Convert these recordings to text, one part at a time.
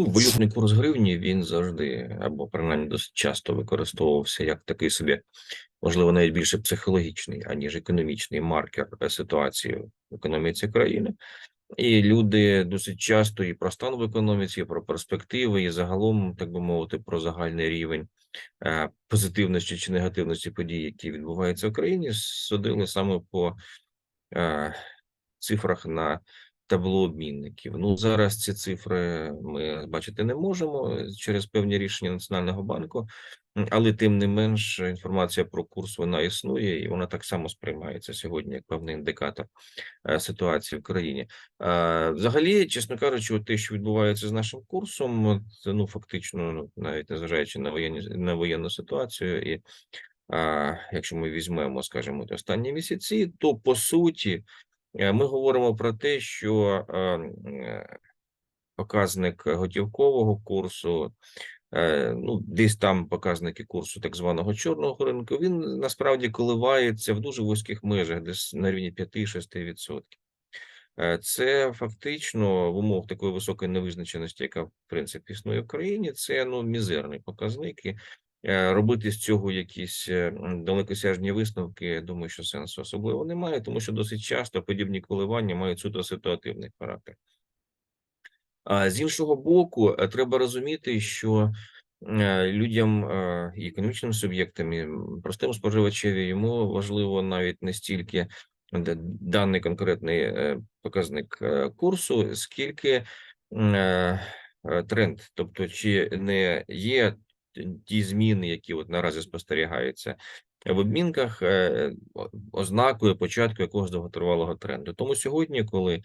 Ну, валютний курс гривні він завжди або принаймні досить часто використовувався як такий собі, можливо, навіть більше психологічний, аніж економічний маркер ситуації в економіці країни. І люди досить часто і про стан в економіці, і про перспективи, і загалом, так би мовити, про загальний рівень е, позитивності чи негативності подій, які відбуваються в країні, судили саме по е, цифрах на табло обмінників. Ну зараз ці цифри ми бачити не можемо через певні рішення Національного банку, але тим не менш інформація про курс вона існує і вона так само сприймається сьогодні як певний індикатор е, ситуації в країні. Е, Взагалі, чесно кажучи, те, що відбувається з нашим курсом, от, ну фактично, ну, навіть незважаючи на на воєнну ситуацію, і а, якщо ми візьмемо, скажімо, останні місяці, то по суті. Е, Ми говоримо про те, що е, е, показник готівкового курсу, ну десь там показники курсу так званого чорного ринку, він насправді коливається в дуже вузьких межах, десь на рівні 5-6%. Е, Це фактично в умовах такої високої невизначеності, яка в принципі існує в країні. Це ну мізерний показник. Е, робити з цього якісь е, далекосяжні висновки. я Думаю, що сенсу особливо немає, тому що досить часто подібні коливання мають суто ситуативний характер. А з іншого боку, е, треба розуміти, що людям і економічним суб'єктам, і простим споживачеві йому важливо навіть не стільки даний конкретний показник курсу, скільки тренд, тобто чи не є ті зміни, які от наразі спостерігаються в обмінках, е, ознакою початку якогось довготривалого тренду. Тому сьогодні, коли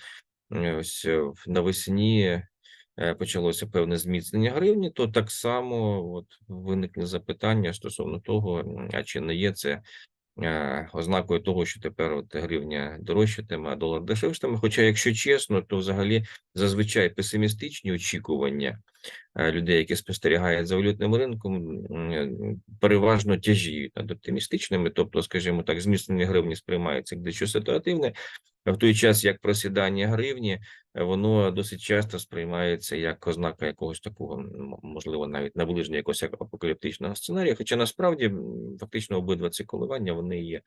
ось е, навесні е, почалося певне зміцнення гривні, то так само от виникне запитання стосовно того, а чи не є це ознакою того, що тепер от гривня дорожчатиме, а долар дешевшатиме. Хоча, якщо чесно, то взагалі зазвичай песимістичні очікування е, людей, які спостерігають за валютним ринком, е, переважно тяжіють над оптимістичними, тобто, скажімо так, зміцнення гривні сприймається дещо ситуативне, в той час як просідання гривні, е, воно досить часто сприймається як ознака якогось такого, можливо, навіть наближення якогось апокаліптичного сценарія. Хоча насправді фактично обидва ці коливання вони є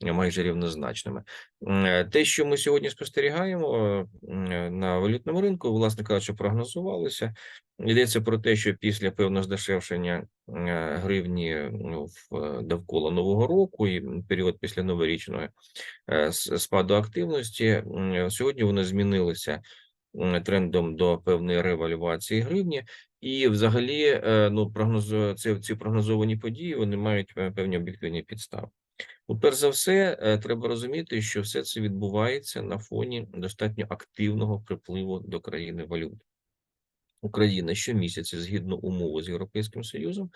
майже рівнозначними. Е, Те, що ми сьогодні спостерігаємо е, на валютному ринку, власне кажучи, прогнозувалося. Йдеться про те, що після певного здешевшення е, гривні ну, е, довкола нового року і період після новорічного е, спаду активності, е, сьогодні воно змінилося м, трендом до певної ревалювації гривні. І, взагалі, е, ну прогнозу ці, ці прогнозовані події вони мають е, певні об'єктивні підстави. Ну, перш за все, е, треба розуміти, що все це відбувається на фоні достатньо активного припливу до країни валют. Україна щомісяця, згідно умови з Європейським Союзом,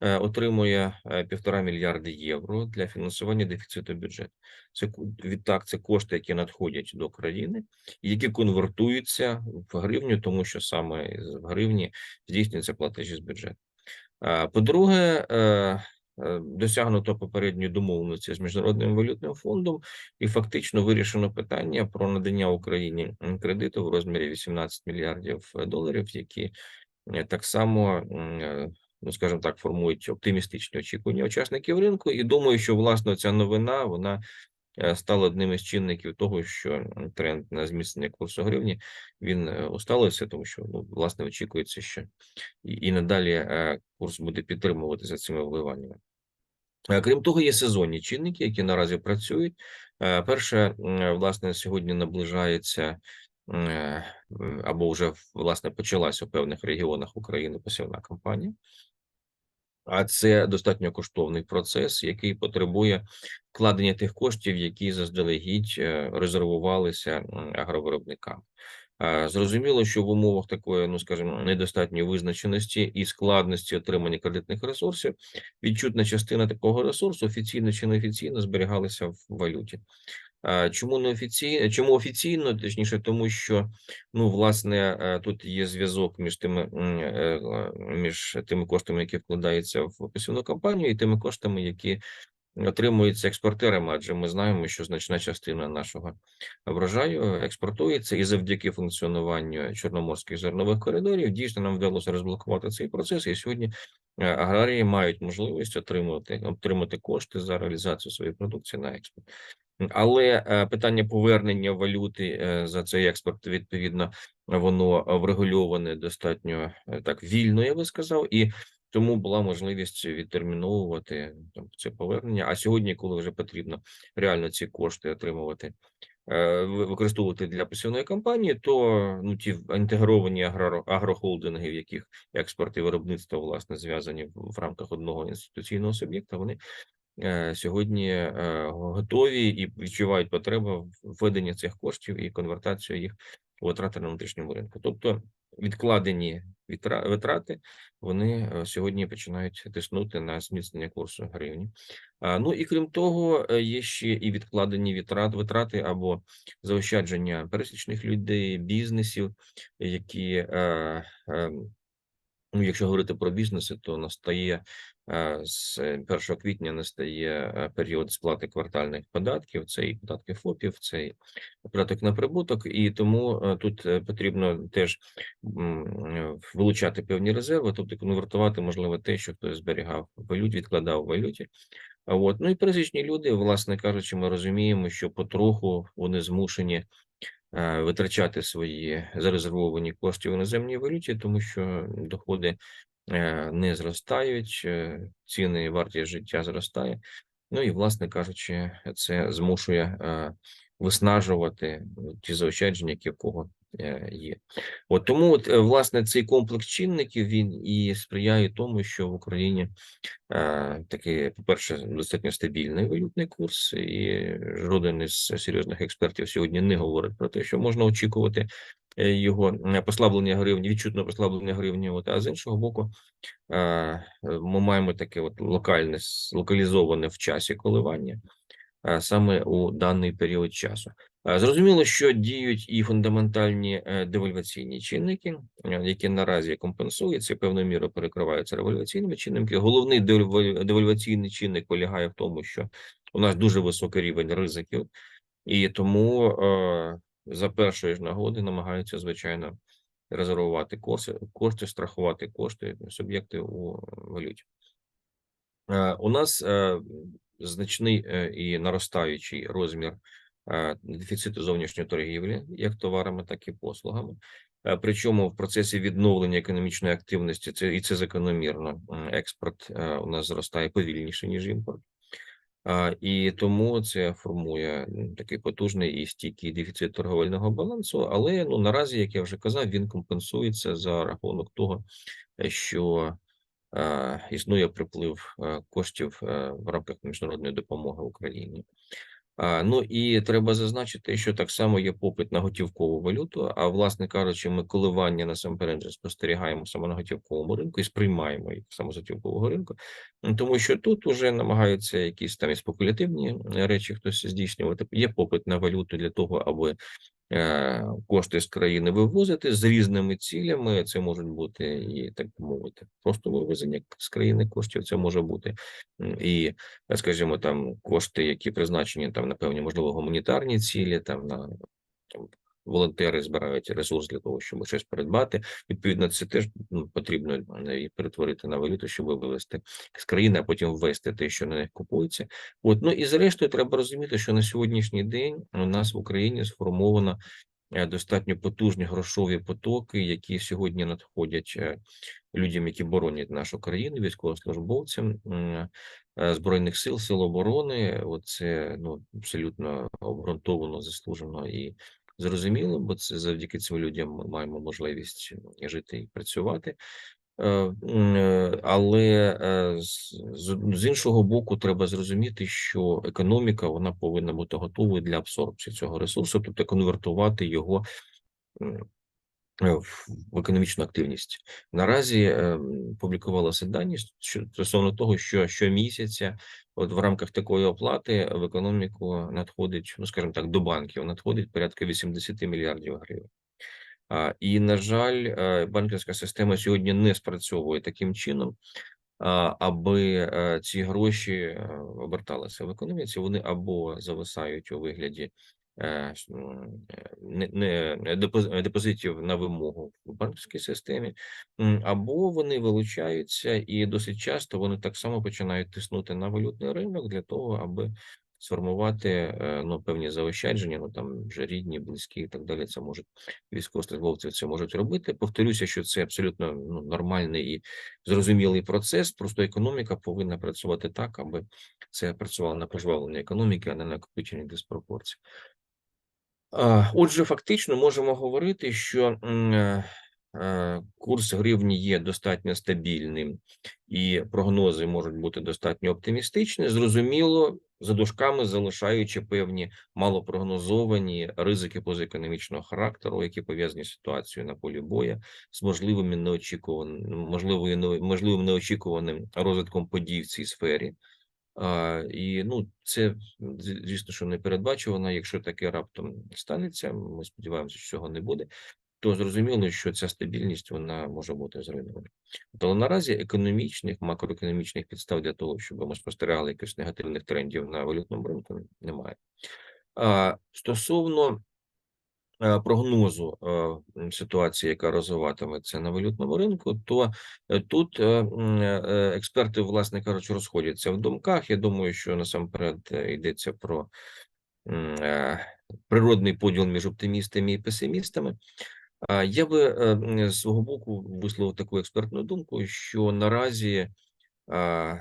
е, отримує е, півтора мільярди євро для фінансування дефіциту бюджету. Це відтак, це кошти, які надходять до країни, які конвертуються в гривню, тому що саме в гривні здійснюються платежі з бюджету. По-друге, досягнуто попередньої домовленості з міжнародним валютним фондом, і фактично вирішено питання про надання Україні кредиту в розмірі 18 мільярдів е, доларів, які е, так само, е, ну скажімо так, формують оптимістичні очікування учасників ринку. І думаю, що власне ця новина вона е, стала одним із чинників того, що тренд на зміцнення курсу гривні він е, усталився, тому що ну власне очікується, що і, і надалі е, курс буде підтримуватися цими вливаннями. Е, Крім того, є сезонні чинники, які наразі працюють. Е, Перше, власне, сьогодні наближається е, або вже власне почалася в певних регіонах України посівна кампанія. А це достатньо коштовний процес, який потребує вкладення тих коштів, які заздалегідь е, резервувалися м, агровиробникам. Е, Зрозуміло, що в умовах такої, ну скажімо, недостатньої визначеності і складності отримання кредитних ресурсів відчутна частина такого ресурсу офіційно чи неофіційно зберігалася в валюті. Е, Чому не офіційно? Чому офіційно? Точніше, тому що ну власне е, тут є зв'язок між тими е, е, між тими коштами, які вкладаються в посівну кампанію, і тими коштами, які отримується експортерами, адже ми знаємо, що значна частина нашого врожаю експортується, і завдяки функціонуванню чорноморських зернових коридорів дійсно нам вдалося розблокувати цей процес. І сьогодні е, аграрії мають можливість отримувати отримати кошти за реалізацію своєї продукції на експорт. Але е, питання повернення валюти е, за цей експорт відповідно воно врегульоване достатньо так вільно, я би сказав, і тому була можливість відтерміновувати там це повернення. А сьогодні, коли вже потрібно реально ці кошти отримувати, е, ви- використовувати для пасивної кампанії, то ну ті інтегровані агро, агрохолдинги, в яких експорт і виробництво власне зв'язані в, рамках одного інституційного суб'єкта, вони е, сьогодні е, готові і відчувають потребу в введенні цих коштів і конвертацію їх у витрати на внутрішньому ринку. Тобто відкладені витрати вони е, сьогодні починають тиснути на зміцнення курсу гривні. Ну і крім того, е, є ще і відкладені витрат, витрати або заощадження пересічних людей, бізнесів, які е, е, Ну, якщо говорити про бізнеси, то настає з 1 квітня настає е, період сплати квартальних податків. Це і податки ФОПів, це і податок на прибуток, і тому е, тут е, потрібно теж е, вилучати певні резерви, тобто конвертувати можливо те, що хтось зберігав в валюті, відкладав валюті. А От ну і пересічні люди, власне кажучи, ми розуміємо, що потроху вони змушені е, витрачати свої зарезервовані кошти в іноземній валюті, тому що доходи е, не зростають, е, ціни, вартість життя зростає. Ну і, власне кажучи, це змушує е, виснажувати ті заощадження, які в кого е, є. От тому, от, е, власне, цей комплекс чинників він і сприяє тому, що в Україні е, такий, по-перше, достатньо стабільний валютний курс, і жоден із серйозних експертів сьогодні не говорить про те, що можна очікувати е, його е, послаблення гривні, відчутне послаблення гривні. От, а з іншого боку, ми маємо таке от локальне, локалізоване в часі коливання саме у даний період часу. Зрозуміло, що діють і фундаментальні е, девальваційні чинники, е, які наразі компенсуються, певною мірою перекриваються революційними чинниками. Головний девальва- девальваційний чинник полягає в тому, що у нас дуже високий рівень ризиків, і тому за першої ж нагоди намагаються, звичайно, резервувати кошти, страхувати кошти суб'єкти у валюті. Е, У нас е, значний е, і наростаючий розмір дефіциту зовнішньої торгівлі, як товарами, так і послугами. Причому в процесі відновлення економічної активності це і це закономірно. Експорт у нас зростає повільніше ніж імпорт. І тому це формує такий потужний і стійкий дефіцит торговельного балансу. Але ну наразі, як я вже казав, він компенсується за рахунок того, що існує приплив коштів в рамках міжнародної допомоги Україні. Ну і треба зазначити, що так само є попит на готівкову валюту. А власне кажучи, ми коливання насамперед спостерігаємо саме на готівковому ринку і сприймаємо їх саме з готівкового ринку, тому що тут вже намагаються якісь там і спекулятивні речі хтось здійснювати. Є попит на валюту для того, аби кошти з країни вивозити з різними цілями. Це можуть бути і так мовити, просто вивезення з країни коштів. Це може бути і, е, скажімо, там кошти, які призначені там на певні, можливо, гуманітарні цілі, там на там. Волонтери збирають ресурс для того, щоб щось придбати. Відповідно, це теж ну, потрібно перетворити на валюту, щоб вивезти з країни, а потім ввести те, що на них купується. От ну і зрештою, треба розуміти, що на сьогоднішній день у нас в Україні сформовано е, достатньо потужні грошові потоки, які сьогодні надходять е, людям, які боронять нашу країну, військовослужбовцям е, збройних сил, сил оборони. Оце ну абсолютно обґрунтовано, заслужено і зрозуміло, бо це завдяки цим людям ми маємо можливість жити і працювати. Е, е, Але е, з, іншого боку, треба зрозуміти, що економіка вона повинна бути готовою для абсорбції цього ресурсу, тобто конвертувати його е, в в економічну активність. Наразі публікувалися дані стосовно того, що щомісяця, от в рамках такої оплати в економіку надходить, ну скажімо так, до банків надходить порядка 80 мільярдів гривень. І, на жаль, е, банківська система сьогодні не спрацьовує таким чином, аби е, ці гроші оберталися в економіці, вони або зависають у вигляді е, депозитів на вимогу в банківській системі, або вони вилучаються, і досить часто вони так само починають тиснути на валютний ринок для того, аби сформувати е, ну, певні заощадження, ну там вже рідні, близькі і так далі. Це можуть військовослужбовці це можуть робити. Повторюся, що це абсолютно ну, нормальний і зрозумілий процес. Просто економіка повинна працювати так, аби це працювало на пожвавлення економіки, а не на накопичення диспропорцій. Отже, фактично можемо говорити, що е, е, курс гривні є достатньо стабільним, і прогнози можуть бути достатньо оптимістичні. Зрозуміло, за дужками залишаючи певні малопрогнозовані ризики позаекономічного характеру, які пов'язані з ситуацією на полі боя, з можливими неочікуваним, можливим неочікуваним розвитком подій в цій сфері. І ну, це звісно, що не передбачувано. Якщо таке раптом станеться, ми сподіваємося, що цього не буде. То зрозуміло, що ця стабільність вона може бути зруйнована. Але наразі економічних, макроекономічних підстав для того, щоб ми спостерігали якихось негативних трендів на валютному ринку, немає. А, стосовно прогнозу е, ситуації, яка розвиватиметься на валютному ринку, то е, тут е, е, експерти, власне кажучи, розходяться в думках. Я думаю, що насамперед е, йдеться про е, природний поділ між оптимістами і песимістами. Я би е, з свого боку висловив таку експертну думку, що наразі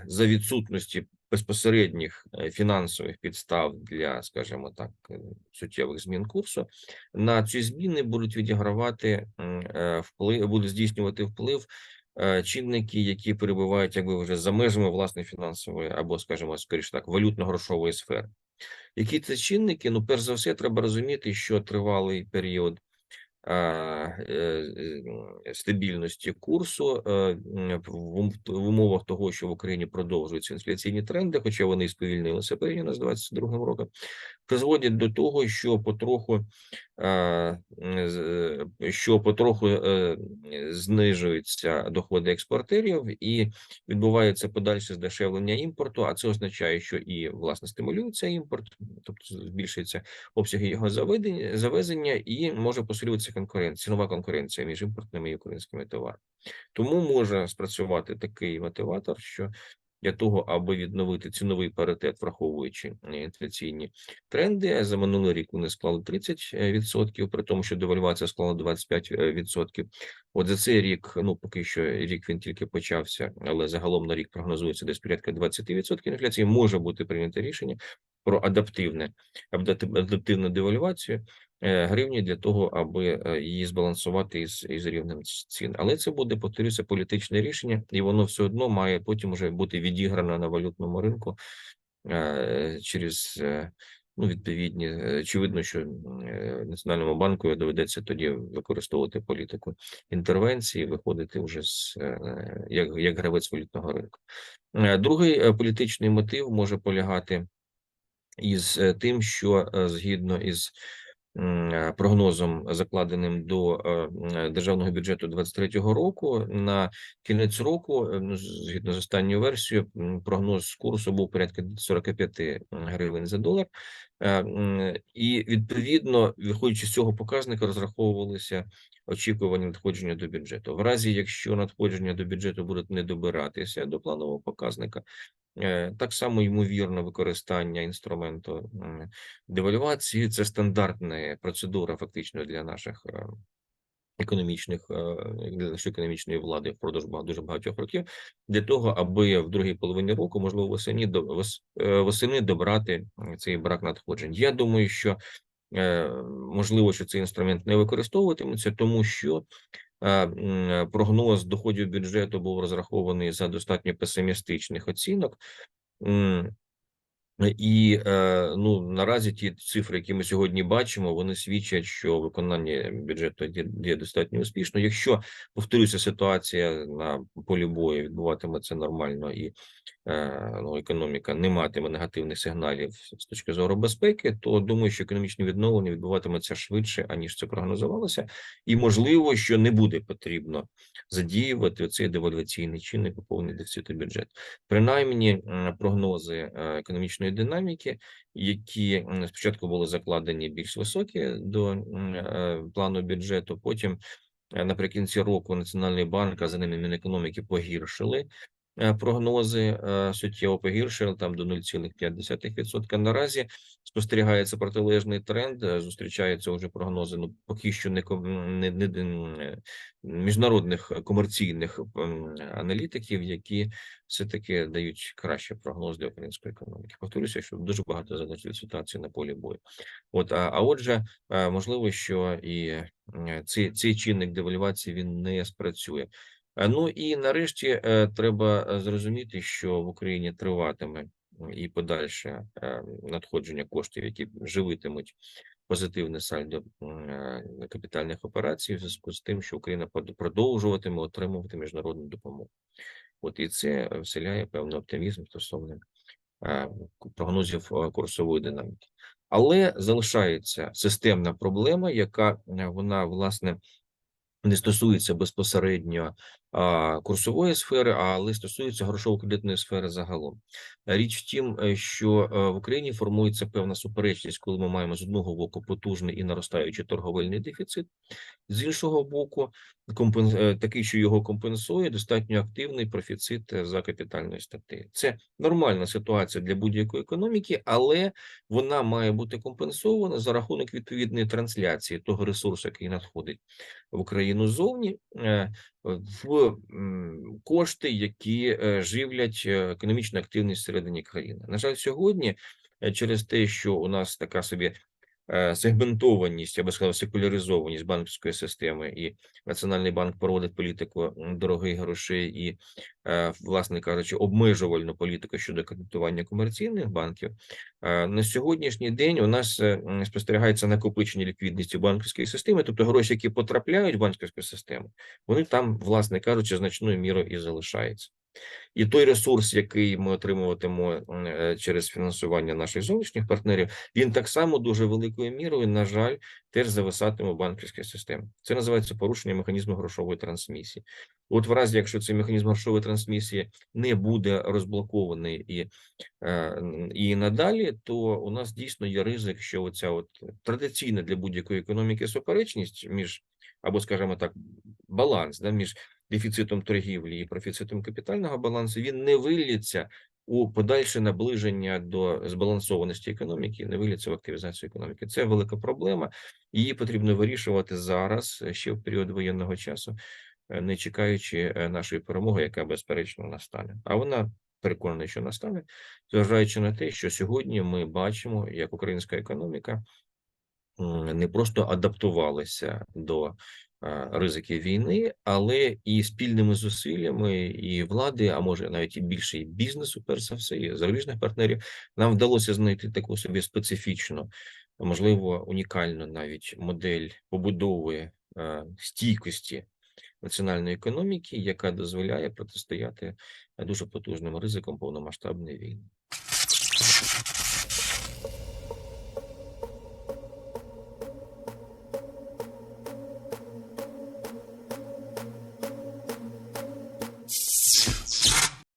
за відсутності безпосередніх е, фінансових підстав для, скажімо так, е, суттєвих змін курсу, на ці зміни будуть відігравати е, вплив, будуть здійснювати вплив чинники, які перебувають якби вже за межами власної фінансової або, скажімо, скоріше так, валютно-грошової сфери. Які це чинники? Ну, перш за все, треба розуміти, що тривалий період стабільності курсу е, в умовах того, що в Україні продовжуються інфляційні тренди, хоча вони і сповільнилися порівняно з 22 роком, призводять до того, що потроху е, що потроху е, знижуються доходи експортерів і відбувається подальше здешевлення імпорту. А це означає, що і власне стимулюється імпорт, тобто збільшується обсяги його заведення, завезення, і може посилюватися конкуренція, цінова конкуренція між імпортними і українськими товарами. Тому може спрацювати такий мотиватор, що для того, аби відновити ціновий паритет, враховуючи е, інфляційні тренди, за минулий рік вони склали 30%, при тому, що девальвація склала 25%. От за цей рік, ну поки що рік він тільки почався, але загалом на рік прогнозується десь порядка 20% інфляції. Може бути прийнято рішення про адаптивне адаптивну девальвацію е, гривні для того, аби е, її збалансувати із, із рівнем цін. Але це буде, повторюся, політичне рішення, і воно все одно має потім вже бути відіграно на валютному ринку е, через ну, відповідні. Очевидно, що Національному банку доведеться тоді використовувати політику інтервенції, виходити вже з як, як гравець валютного ринку. Другий політичний мотив може полягати із е, тим, що е, згідно із е, прогнозом, закладеним до державного бюджету 23-го року, на кінець року, ну, згідно з останньою версією, прогноз курсу був порядка 45 гривень за долар. Е, І відповідно, виходячи з цього показника, розраховувалися очікування надходження до бюджету. В разі, якщо надходження до бюджету будуть не добиратися до планового показника, Е, Так само ймовірно використання інструменту девальвації. Це стандартна процедура фактично для наших е, економічних е, економічної влади впродовж дуже багатьох років, для того, аби в другій половині року, можливо, восені до е, восени добрати цей брак надходжень. Я думаю, що е, можливо, що цей інструмент не використовуватиметься, тому що прогноз доходів бюджету був розрахований за достатньо песимістичних оцінок. І е, ну наразі ті цифри, які ми сьогодні бачимо, вони свідчать, що виконання бюджету є, достатньо успішно. Якщо повторюся, ситуація на полі бою відбуватиметься нормально і е, ну, економіка не матиме негативних сигналів з точки зору безпеки, то думаю, що економічне відновлення відбуватиметься швидше аніж це прогнозувалося, і можливо, що не буде потрібно задіювати цей девальваційний чинник у повний дефіциту бюджету. Принаймні, прогнози е, економічної динаміки, які спочатку були закладені більш високі до е, плану бюджету, потім е, наприкінці року Національний банк, а за ними Мінекономіки погіршили прогнози, е, суттєво погіршили там до 0,5%. Наразі спостерігається протилежний тренд, е, зустрічаються вже прогнози, ну поки що не, не, не, міжнародних комерційних аналітиків, які все-таки дають кращий прогноз для української економіки. Повторюся, що дуже багато залежить від ситуації на полі бою. От, а, а отже, е, можливо, що і е, цей, цей чинник девальвації він не спрацює. Е, Ну і нарешті е, треба е, зрозуміти, що в Україні триватиме і подальше надходження коштів, які живитимуть позитивне сальдо капітальних операцій, в зв'язку з тим, що Україна продовжуватиме отримувати міжнародну допомогу. От і це вселяє певний оптимізм стосовно прогнозів курсової динаміки. Але залишається системна проблема, яка вона власне не стосується безпосередньо курсової сфери, але стосується грошово-кредитної сфери загалом. Річ в тім, е, що е, в Україні формується певна суперечність, коли ми маємо з одного боку потужний і наростаючий торговельний дефіцит, з іншого боку, компен... е, такий, що його компенсує, достатньо активний профіцит за капітальною статтею. Це нормальна ситуація для будь-якої економіки, але вона має бути компенсована за рахунок відповідної трансляції того ресурсу, який надходить в Україну зовні, е, кошти, які е, живлять е, економічну активність всередині країни. На жаль, сьогодні е, через те, що у нас така собі сегментованість, я би сказав, секуляризованість банківської системи, і Національний банк проводить політику дорогих грошей і, е, власне кажучи, обмежувальну політику щодо кредитування комерційних банків. Е, На сьогоднішній день у нас е, спостерігається накопичення ліквідності банківської системи, тобто гроші, які потрапляють в банківську систему, вони там, власне кажучи, значною мірою і залишаються. І той ресурс, який ми отримуватимо е, через фінансування наших зовнішніх партнерів, він так само дуже великою мірою, на жаль, теж зависатиме в банківській системі. Це називається порушення механізму грошової трансмісії. От в разі, якщо цей механізм грошової трансмісії не буде розблокований і, е, і надалі, то у нас дійсно є ризик, що оця от традиційна для будь-якої економіки суперечність між або, скажімо так, баланс да, між дефіцитом торгівлі і профіцитом капітального балансу, він не виліться у подальше наближення до збалансованості економіки, не виліться в активізацію економіки. Це велика проблема. Її потрібно вирішувати зараз, ще в період воєнного часу, е, не чекаючи е, нашої перемоги, яка безперечно настане. А вона переконаний, що настане, зважаючи на те, що сьогодні ми бачимо, як українська економіка не просто адаптувалися до ризиків війни, але і спільними зусиллями і влади, а може навіть і більше і бізнесу, перш за все, і зарубіжних партнерів, нам вдалося знайти таку собі специфічну, можливо, унікальну навіть модель побудови стійкості національної економіки, яка дозволяє протистояти дуже потужним ризикам повномасштабної війни.